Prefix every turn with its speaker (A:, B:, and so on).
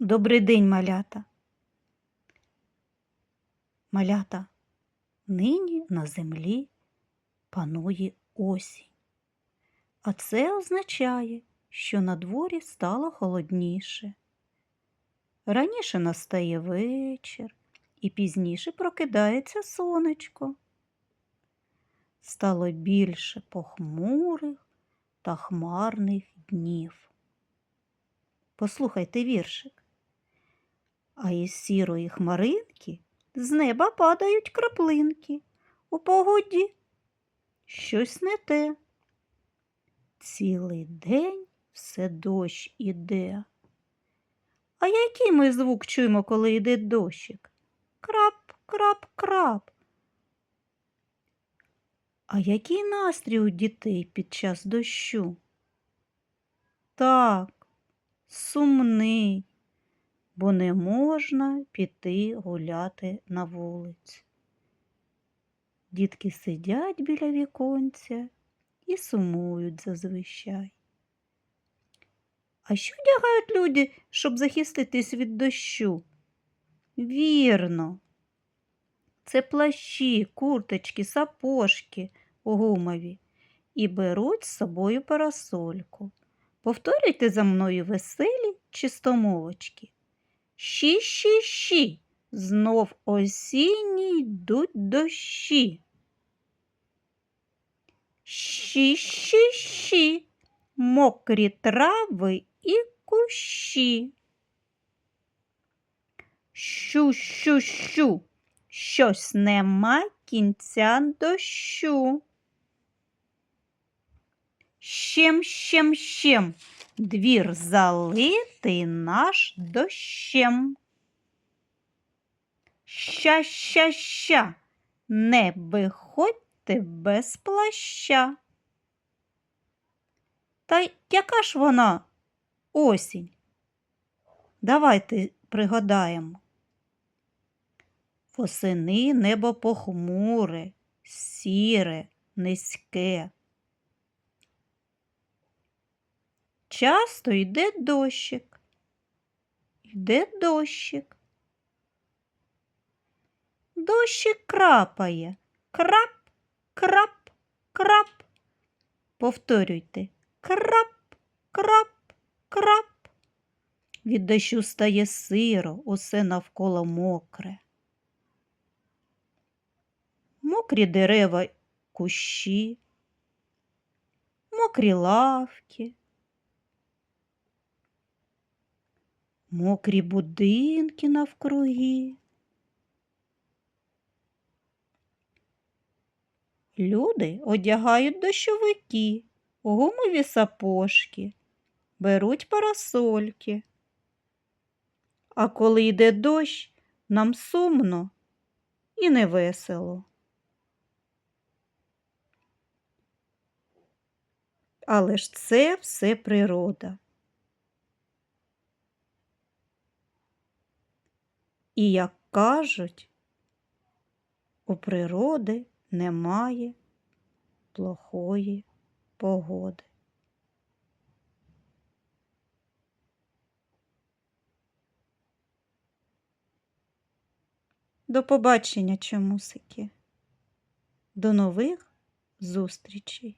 A: Добрий день, малята. Малята, нині на землі панує осінь. А це означає, що на дворі стало холодніше. Раніше настає вечір і пізніше прокидається сонечко. Стало більше похмурих та хмарних днів. Послухайте віршик. А із сірої хмаринки з неба падають краплинки. У погоді щось не те. Цілий день все дощ іде. А який ми звук чуємо, коли йде дощик? Крап, крап, крап. А який настрій у дітей під час дощу? Так, сумний, бо не можна піти гуляти на вулицю. Дітки сидять біля віконця і сумують зазвичай. А що вдягають люди, щоб захиститись від дощу? Вірно, це плащі, курточки, сапожки гумові і беруть з собою парасольку. Повторюйте за мною веселі чистомовочки. Щі-щі-щі, знов осінні йдуть дощі. Щі-щі-щі, мокрі трави і кущі. Щу-щу-щу, щось нема кінця дощу. Щем, щем, щем, двір залитий наш дощем. Ща, ща, ща, не виходьте без плаща. Та яка ж вона осінь? Давайте пригадаємо. Восени небо похмуре, сіре, низьке. Часто йде дощик. Йде дощик. Дощик крапає. Крап, крап, крап. Повторюйте. Крап, крап, крап. Від дощу стає сиро, усе навколо мокре. Мокрі дерева кущі, мокрі лавки. Мокрі будинки навкруги. Люди одягають дощовики, гумові сапожки, беруть парасольки. А коли йде дощ, нам сумно і невесело. Але ж це все природа. І, як кажуть, у природи немає плохої погоди. До побачення, чомусики. До нових зустрічей!